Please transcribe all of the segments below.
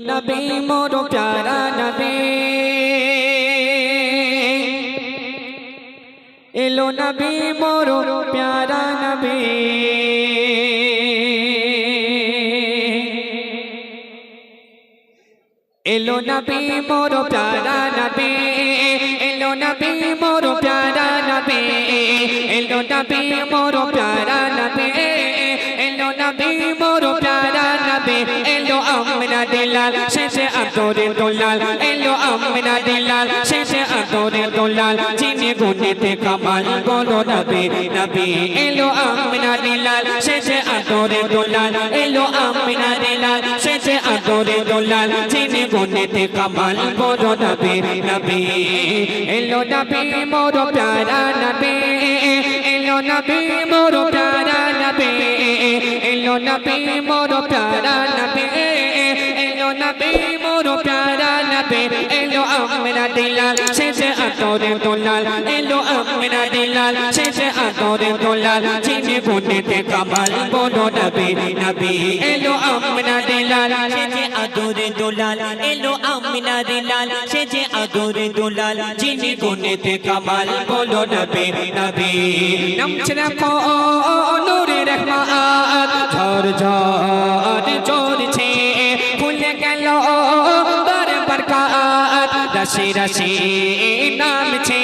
নবী মোর প্যারা নবী। এলো নবী মোর প্যারা নবী। এলো নবী মোর প্যারা নবী। এলো নবী মোর প্যারা নবী। এলো নবী মোর প্যারা নবী। এলো নবী মোর প্যারা নবী। আমরা দিলাল শেষে আতরে দোলাল, এলো আমরা দিলাল শেষে আতরে দোলাল চিনি গুনেতে কামাল, বলো নবী নবী, এলো আমরা দিলাল শেষে আতরে দোলাল, এলো আমরা দিলাল শেষে আতরে দোলাল চিনি গুনেতে কামাল, বলো নবী নবী, এলো নবী, মোর প্যারা নবী, এলো নবী, মোর প্যারা নবী, এলো নবী, মোর প্যারা নবী। নবী, মোর প্যারা নবী, এলো আমরা দিলাল, শেষে আতরে দোলাল, এলো আমরা দিলাল, শেষে আতরে দোলাল চিনি গুনেতে কামাল বলো নবী নবী, এলো আমরা দিলাল যে আদরে দোলাল, এলো আমিনা দিলাল যে আদরে দোলাল, যিনি গুণেতে কামাল বলো নবে নবে। নামছে রাখো নূরে রহমান ঝড় ঝড় রাশি রাশি নামছে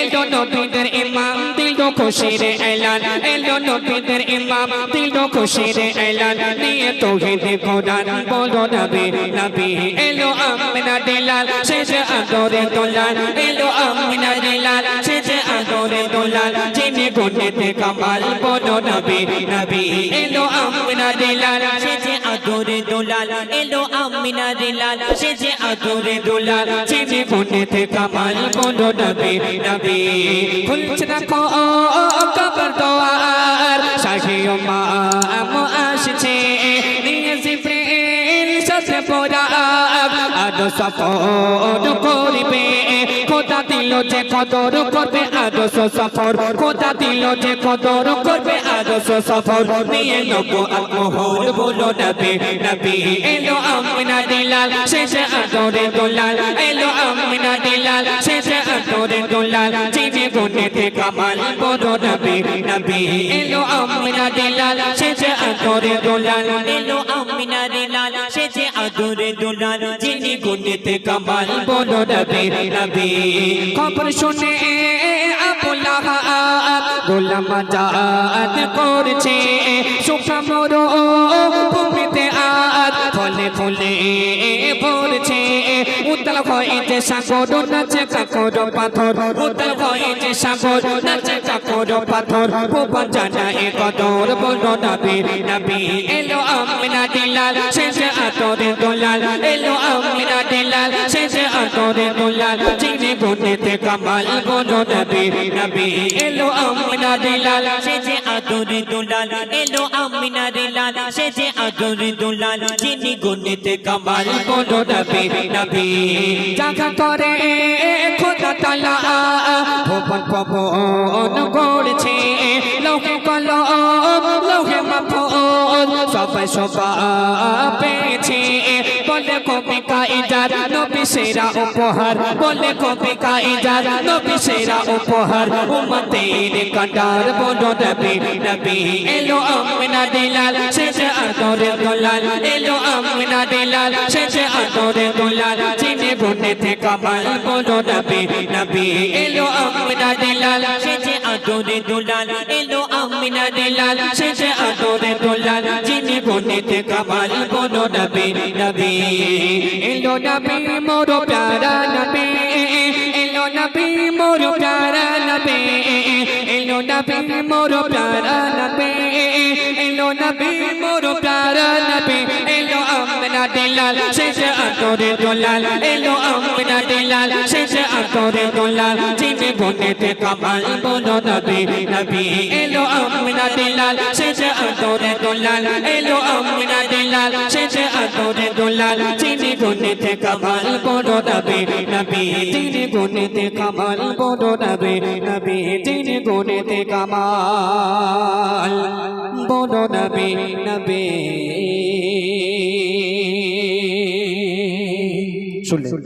এলো নবীদের ইমাম, দিল খুশির এলান। এলো নবীদের ইমাম, দিল খুশির এলান। নিয়ে তৌহিদ কোরআন বলো নবী নবী। এলো আমরা দিলাল শেষ আদরে দোলাল এলো আমরা দিলাল শেষে আদরে দোলাল, যিনি গুণেতে কামাল বলো নবী। নবী এলো আমরা দিলাল, সে যে আদরে দোলাল। এলো আমিনা দিলাল, সে যে আদরে দোলাল চিনি গুণেতে কামাল বলো নবী। নবী খুলছে রাখো কবর দোয়ার, শাহি মাম আসছে। নিয়ে জিব্রিল সাথে পোরা আদ সফর করিবে। খোদা দিল যে কদর করবে আদর্শ সফর। খোদা দিল যে কদর করবে আদর্শ সফর। নিয়ে লোক আত্মহর বলো নবী নবী এলো আমিনা দিলাল, শেষে আদরে দোলাল। এলো আমিনা দিলাল, শেষে আদরে দোলাল। চিনি গুনেতে কামাল, বলো নবী নবী এলো আমিনা দিলাল, শেষে আদরে দোলাল। এলো আমিনা দিলাল যে আদরে দোলাল, যিনি গুণেতে কামাল। বলো নবী নবী, খবর শুনে আবুল্লাহ গোলাম জাত করছে। সুখা মোর ভূমিতে আজ ফলে ফলে পড়ছে উত্তাল হয়েছে সাগর নাচে কাকর পাথর। উত্তাল হয়েছে সাগর নাচে কাকর পাথর। ভুবন জানা এ কদর, বলো নবী নবী, এলো আমিনা দিলাল শেষে আতরে দোলাল, এলো আমিনা দিলাল শেষে আতরে দোলাল। চিনি গুনেতে কামাল, বলো নবী নবী, এলো আমিনা দিলাল যে আদরে দোলাল, এলো আমিনা লাল, সে যে আগর দুলাল, যিনি গুণেতে কামাল বলো নবী নবী। জাগা করে খোদা তালা ভবন পবন গড়ছে লৌহে কলম, লৌহে মাফন সবাই সবা পেয়েছে। বলে কবি কাইজার নবী সেরা উপহার। বলে কবি কাইজার নবী সেরা উপহার। উম্মতের কাটার বলো নবী নবী এলো আমিনা দিলাল শেষে আদরে দোলাল। এলো আমিনা দিলাল শেষে আদরে দোলাল। চিনে গুনেতে কামাল বলো নবী নবী এলো আমিনা আদরে দোলাল, এলো আমিনা দিলাল শেষে আদরে দোলাল চিনে গুনেতে কামাল বলো নবী নবী। এলো নবী মোর প্যারা নবী, এলো নবী মোর প্যারা নবী, এলো নবী মোর প্যারা নবী, এলো নবী মোর প্যারা নবী। এলো আমনা দিলাল শেষে আতরে দোলাল, এলো আমনা দিলাল শেষে আতরে দোলাল চিনে গুনেতে কামাল বলো নবী নবী এলো আমনা দিলাল শেষে আতরে দোলাল এলো আমনা দিলাল শেষে আতরে দোলাল চিনে গুনেতে কামাল বলো নবী নবী চিনে গুনেতে কামাল বলো নবী নবী চিনে গুনেতে কামাল বলো নবী নবী শুনলেন